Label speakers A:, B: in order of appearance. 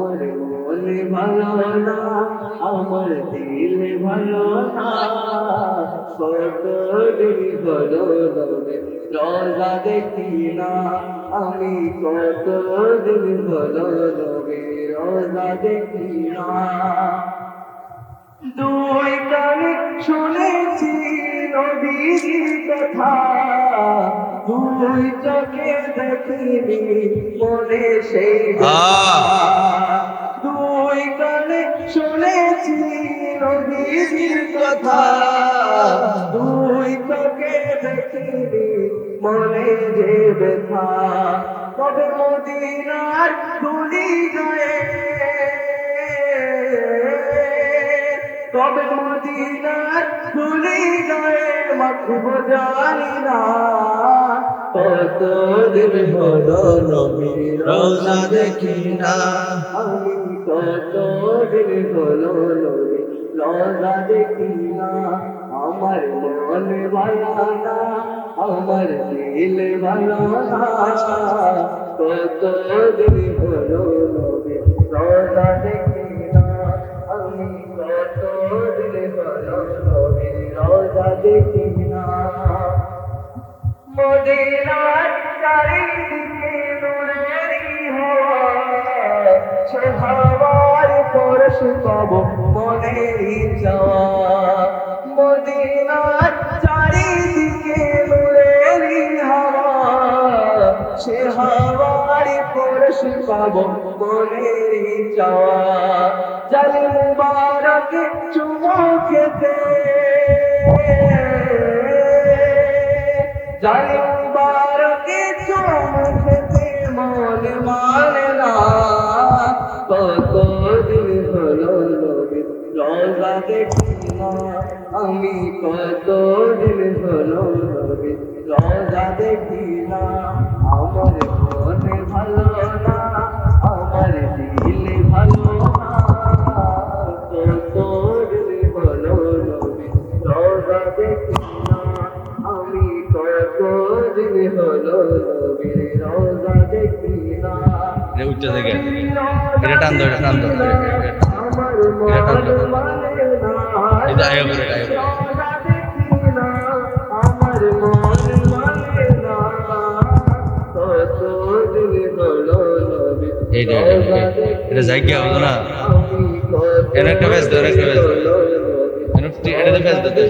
A: আমার মনে ভালো না, আমার দিল ভালো না। কত হলো নবে রোজা দেখি না আমি কত দিন হলো রোজা দেখি না দুই কানে শুনেছি নবীর কথা, দুই চোখে দেখিনি মনে সেই নবীর কথা দুই তবে মদিনার তুলি গায়ে তবে জানি না। কত দিন হলো নবী রোজা দেখি না। আমি দিন হলো নবী রোজা দেখি না আমার মন ভালো না আমার দিল ভালো না কত দিন হলো নবী রোজা দেখি না আমি কত দিন হলো নবী রোজা দেখি না মদিনার চারিদিকে পরশ পাব মনেরই যাওয়া মদিনার চারিদিকে নূরেরই হাওয়া সে হাওয়ার পরশ পাব মনেরই যাওয়া জল মুবারক চুমো খেতে। জানি দিন হলো নবী রোজা দেখি না আমি কত দিন হলো নবী রোজা দেখি না আমার মনে ভালো না আমার দিল ভালো না কত দিন হলো নবী রোজা দেখি না আমি কত দিন হলো নবীর রোজা দেখি না
B: উঠতে থেকে। এটা টান দাও, টান দাও। এটা টান
A: না
B: এটা আগে করে,
A: নবীর
B: এইটা, এটা জায়গা হলো না। এর একটা ব্যাস এর একটা ব্যাস
A: নবীর
B: এটা এটাতে ফেস দিতে